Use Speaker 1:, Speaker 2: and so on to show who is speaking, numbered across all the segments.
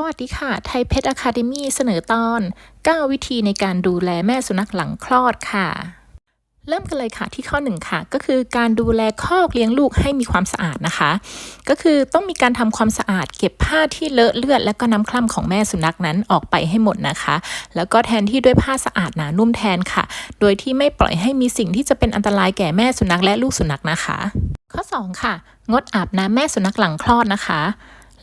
Speaker 1: สวัสดีค่ะ ไทยเพชรอะคาเดมีเสนอตอน 9 วิธีในการดูแลแม่สุนัขหลังคลอดค่ะ เริ่มกันเลยค่ะที่ข้อหนึ่งค่ะ ก็คือการดูแลคอกเลี้ยงลูกให้มีความสะอาดนะคะ ก็คือต้องมีการทำความสะอาด เก็บผ้าที่เลอะเลือด และก็น้ำคร่ำของแม่สุนัขนั้นออกไปให้หมดนะคะ แล้วก็แทนที่ด้วยผ้าสะอาดหนานุ่มแทนค่ะ โดยที่ไม่ปล่อยให้มีสิ่งที่จะเป็นอันตรายแก่แม่สุนัขและลูกสุนัขนะคะ ข้อ 2 ค่ะ งดอาบน้ำแม่สุนัขหลังคลอดนะคะ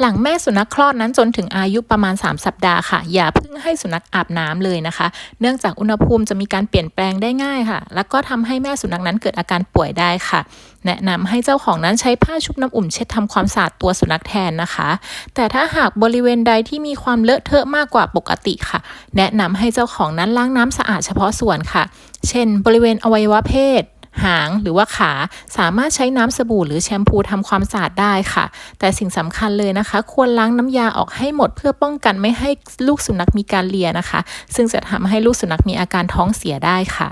Speaker 1: หลังแม่สุนัขคลอดนั้นจนถึงอายุประมาณ 3 สัปดาห์ค่ะ อย่าเพิ่งให้สุนัขอาบน้ำเลยนะคะ เนื่องจากอุณหภูมิจะมีการเปลี่ยนแปลงได้ง่ายค่ะ แล้วก็ทำให้แม่สุนัขนั้นเกิดอาการป่วยได้ค่ะ แนะนำให้เจ้าของนั้นใช้ผ้าชุบน้ำอุ่นเช็ดทำความสะอาดตัวสุนัขแทนนะคะ แต่ถ้าหากบริเวณใดที่มีความเลอะเทอะมากกว่าปกติค่ะ แนะนำให้เจ้าของนั้นล้างน้ำสะอาดเฉพาะส่วนค่ะ เช่น บริเวณอวัยวะเพศ หางหรือว่าขา สามารถใช้น้ำสบู่หรือแชมพูทำความสะอาดได้ค่ะ แต่สิ่งสำคัญเลยนะคะ ควรล้างน้ำยาออกให้หมดเพื่อป้องกันไม่ให้ลูกสุนัขมีการเลียนะคะ ซึ่งจะทำให้ลูกสุนัขมีอาการท้องเสียได้ค่ะ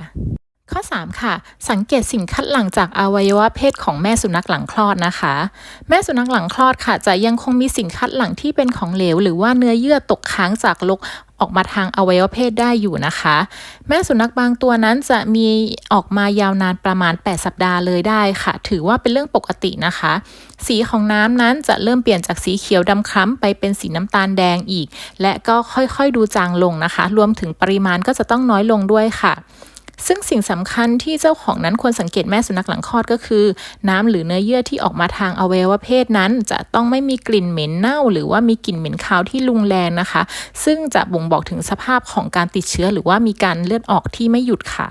Speaker 1: ข้อ 3 ค่ะ สังเกตสิ่งคัดหลั่งจากอวัยวะเพศของแม่สุนัขหลังคลอดนะคะ แม่สุนัขหลังคลอดค่ะ จะยังคงมีสิ่งคัดหลั่งที่เป็นของเหลว หรือว่าเนื้อเยื่อตกค้างจากลก ออกมาทางอวัยวะเพศได้อยู่นะคะ แม่สุนัขบางตัวนั้นจะมีออกมายาวนานประมาณ 8 สัปดาห์เลยได้ค่ะ ถือว่าเป็นเรื่องปกตินะคะ สีของน้ำนั้นจะเริ่มเปลี่ยนจากสีเขียวดำคล้ำไปเป็นสีน้ำตาลแดงอีก และก็ค่อยๆดูจางลงนะคะ รวมถึงปริมาณก็จะต้องน้อยลงด้วยค่ะ ซึ่งสิ่งสำคัญที่เจ้าของนั้นควรสังเกตแม่สุนัขหลังคลอดก็คือ น้ำหรือเนื้อเยื่อที่ออกมาทางอวัยวะเพศนั้น จะต้องไม่มีกลิ่นเหม็นเน่า หรือว่ามีกลิ่นเหม็นคาวที่รุนแรงนะคะ ซึ่งจะบ่งบอกถึงสภาพของการติดเชื้อ หรือว่ามีการเลือดออกที่ไม่หยุดค่ะ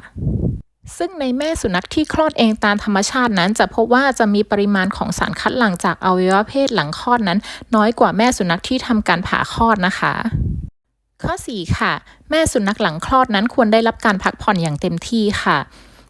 Speaker 1: ซึ่งในแม่สุนัขที่คลอดเองตามธรรมชาตินั้น จะพบว่าจะมีปริมาณของสารคัดหลั่งจากอวัยวะเพศหลังคลอดนั้น น้อยกว่าแม่สุนัขที่ทำการผ่าคลอดนะคะ ข้อ 4 ค่ะ แม่สุนัขหลังคลอดนั้นควรได้รับการพักผ่อนอย่างเต็มที่ค่ะ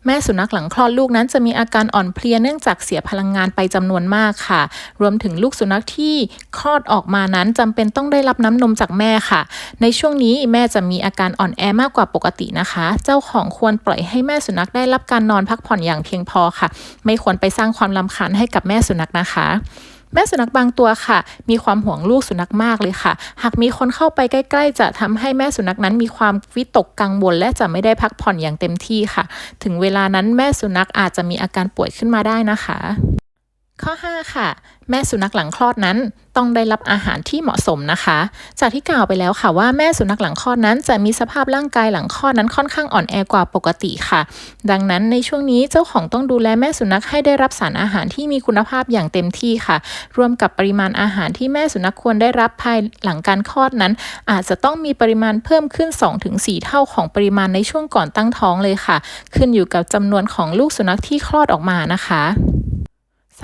Speaker 1: แม่สุนัขหลังคลอดลูกนั้นจะมีอาการอ่อนเพลียเนื่องจากเสียพลังงานไปจำนวนมากค่ะ รวมถึงลูกสุนัขที่คลอดออกมานั้นจำเป็นต้องได้รับน้ำนมจากแม่ค่ะ ในช่วงนี้แม่จะมีอาการอ่อนแอมากกว่าปกตินะคะ เจ้าของควรปล่อยให้แม่สุนัขได้รับการนอนพักผ่อนอย่างเพียงพอค่ะ ไม่ควรไปสร้างความลำคาญให้กับแม่สุนัขนะคะ แม่สุนัขบางตัวค่ะ มีความห่วงลูกสุนัขมากเลยค่ะ หากมีคนเข้าไปใกล้ ๆ จะทำให้แม่สุนัขนั้นมีความวิตกกังวล และจะไม่ได้พักผ่อนอย่างเต็มที่ค่ะ ถึงเวลานั้นแม่สุนัขอาจจะมีอาการป่วยขึ้นมาได้นะคะ ข้อ 5 ค่ะ แม่สุนัขหลังคลอดนั้นต้องได้รับอาหารที่เหมาะสมนะคะ จากที่กล่าวไปแล้วค่ะว่าแม่สุนัขหลังคลอดนั้น จะมีสภาพร่างกายหลังคลอดนั้นค่อนข้างอ่อนแอกว่าปกติค่ะ ดังนั้นในช่วงนี้เจ้าของต้องดูแลแม่สุนัขให้ได้รับสารอาหารที่มีคุณภาพอย่างเต็มที่ค่ะ รวมกับปริมาณอาหารที่แม่สุนัขควรได้รับภายหลังการคลอดนั้น อาจจะต้องมีปริมาณเพิ่มขึ้น 2-4 เท่าของปริมาณในช่วงก่อนตั้งท้องเลยค่ะ ขึ้นอยู่กับจำนวนของลูกสุนัขที่คลอดออกมานะคะ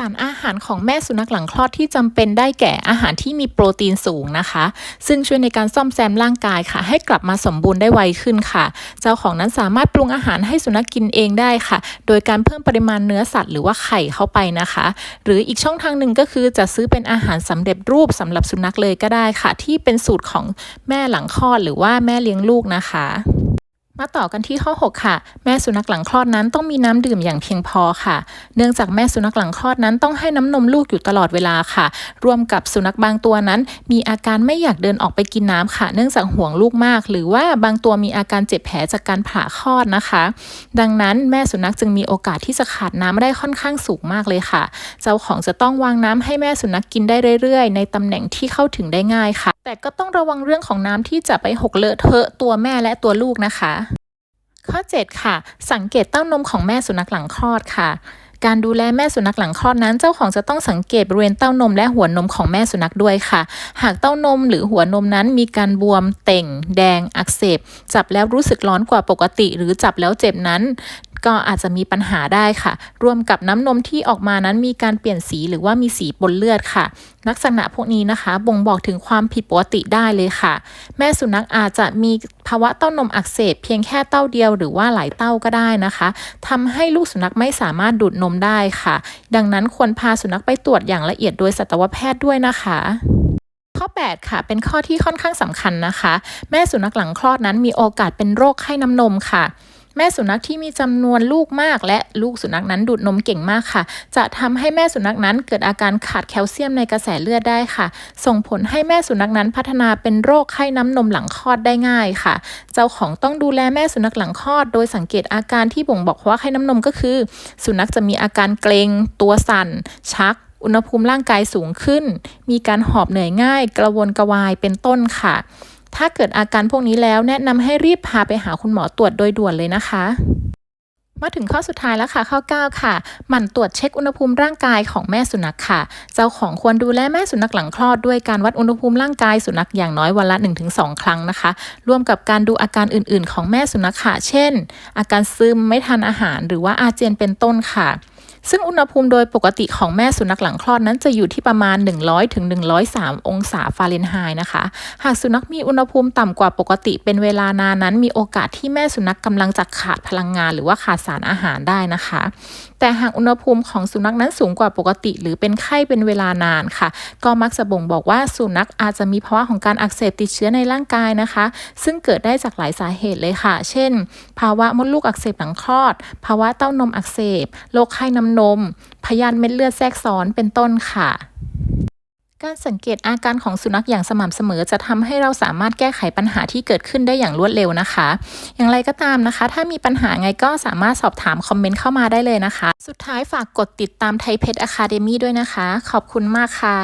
Speaker 1: ารอาหารของแม่สุนัขหลังคลอดที่จำเป็นได้แก่อาหารที่มีโปรตีนสูงนะคะ ซึ่งช่วยในการซ่อมแซมร่างกายค่ะ ให้กลับมาสมบูรณ์ได้ไวขึ้นค่ะ เจ้าของนั้นสามารถปรุงอาหารให้สุนัขกินเองได้ค่ะ โดยการเพิ่มปริมาณเนื้อสัตว์หรือว่าไข่เข้าไปนะคะ หรืออีกช่องทางหนึ่งก็คือจะซื้อเป็นอาหารสำเร็จรูปสำหรับสุนัขเลยก็ได้ค่ะ ที่เป็นสูตรของแม่หลังคลอดหรือว่าแม่เลี้ยงลูกนะคะ มาต่อกันที่ข้อ 6 ค่ะ แม่สุนัขหลังคลอดนั้นต้องมีน้ำดื่มอย่างเพียงพอค่ะ เนื่องจากแม่สุนัขหลังคลอดนั้นต้องให้น้ำนมลูกอยู่ตลอดเวลาค่ะ รวมกับสุนัขบางตัวนั้น มีอาการไม่อยากเดินออกไปกินน้ำค่ะ เนื่องจากห่วงลูกมาก หรือว่าบางตัวมีอาการเจ็บแผลจากการผ่าคลอดนะคะ ดังนั้นแม่สุนัขจึงมีโอกาสที่จะขาดน้ำได้ค่อนข้างสูงมากเลยค่ะ เจ้าของจะต้องวางน้ำให้แม่สุนัขกินได้เรื่อยๆ ในตำแหน่งที่เข้าถึงได้ง่ายค่ะ แต่ก็ต้องระวังเรื่องของน้ำที่จะไปหกเลอะเทอะตัวแม่และตัวลูกนะคะ ข้อ 7 ค่ะ สังเกตเต้านมของแม่สุนัขหลังคลอดค่ะการดูแลแม่สุนัขหลังคลอดนั้น เจ้าของจะต้องสังเกตบริเวณเต้านมและหัวนมของแม่สุนัขด้วยค่ะ หากเต้านมหรือหัวนมนั้นมีการบวม เต่ง แดง อักเสบ จับแล้วรู้สึกร้อนกว่าปกติ หรือจับแล้วเจ็บนั้น ก็อาจจะมีปัญหาได้ค่ะ รวมกับน้ำนมที่ออกมานั้นมีการเปลี่ยนสีหรือว่ามีสีปนเลือดค่ะ ลักษณะพวกนี้นะคะ บ่งบอกถึงความผิดปกติได้เลยค่ะ แม่สุนัขอาจจะมีภาวะเต้านมอักเสบเพียงแค่เต้าเดียวหรือว่าหลายเต้าก็ได้นะคะทำให้ลูกสุนัขไม่สามารถดูดนมได้ค่ะ ดังนั้นควรพาสุนัขไปตรวจอย่างละเอียดโดยสัตวแพทย์ด้วยนะคะข้อ 8 ค่ะ เป็นข้อที่ค่อนข้างสำคัญนะคะ แม่สุนัขหลังคลอดนั้นมีโอกาสเป็นโรคไข้น้ำนมค่ะ แม่สุนัขที่มีจำนวนลูกมาก และลูกสุนัขนั้นดูดนมเก่งมากค่ะ จะทำให้แม่สุนัขนั้นเกิดอาการขาดแคลเซียมในกระแสเลือดได้ค่ะ ส่งผลให้แม่สุนัขนั้นพัฒนาเป็นโรคไข้น้ำนมหลังคลอดได้ง่ายค่ะ เจ้าของต้องดูแลแม่สุนัขหลังคลอด โดยสังเกตอาการที่บ่งบอกว่าไข้น้ำนมก็คือ สุนัขจะมีอาการเกร็งตัวสั่น ชักอุณหภูมิร่างกายสูงขึ้น มีการหอบเหนื่อยง่าย กระวนกระวายเป็นต้นค่ะ ถ้าเกิดอาการพวกนี้แล้วแนะนำให้รีบพาไปหาคุณหมอตรวจโดยด่วนเลยนะคะมาถึงข้อสุดท้ายแล้วค่ะข้อ 9 ค่ะ หมั่นตรวจเช็คอุณหภูมิร่างกายของแม่สุนัขค่ะ เจ้าของควรดูแลแม่สุนัขหลังคลอดด้วยการวัดอุณหภูมิร่างกายสุนัขอย่างน้อยวันละ 1-2 ครั้งนะคะ ร่วมกับการดูอาการอื่น ๆ ของแม่สุนัขค่ะ เช่น อาการซึมไม่ทานอาหารหรือว่าอาเจียนเป็นต้นค่ะ ซึ่งอุณหภูมิโดยปกติของแม่สุนัขหลังคลอดนั้นจะอยู่ที่ประมาณ 100ถึง103 องศาฟาเรนไฮน์นะคะ หากสุนัขมีอุณหภูมิต่ำกว่าปกติเป็นเวลานานนั้น มีโอกาสที่แม่สุนัขกำลังจะขาดพลังงาน หรือว่าขาดสารอาหารได้นะคะ แต่หากอุณหภูมิของสุนัขนั้นสูงกว่าปกติ หรือเป็นไข้เป็นเวลานานค่ะ ก็มักจะบ่งบอกว่าสุนัขอาจจะมีภาวะของการอักเสบติดเชื้อในร่างกายนะคะ ซึ่งเกิดได้จากหลายสาเหตุเลยค่ะ เช่น ภาวะมดลูกอักเสบหลังคลอด ภาวะเต้านมอักเสบ โรคไข้น้ำนม พยาธิเม็ดเลือดแทรกซ้อนเป็นต้นค่ะการสังเกตอาการของสุนัขอย่างสม่ำเสมอ จะทำให้เราสามารถแก้ไขปัญหาที่เกิดขึ้นได้อย่างรวดเร็วนะคะ อย่างไรก็ตามนะคะ ถ้ามีปัญหาไงก็สามารถสอบถามคอมเมนต์เข้ามาได้เลยนะคะ สุดท้ายฝากกดติดตามไทยเพชรอะคาเดมี่ด้วยนะคะ ขอบคุณมากค่ะ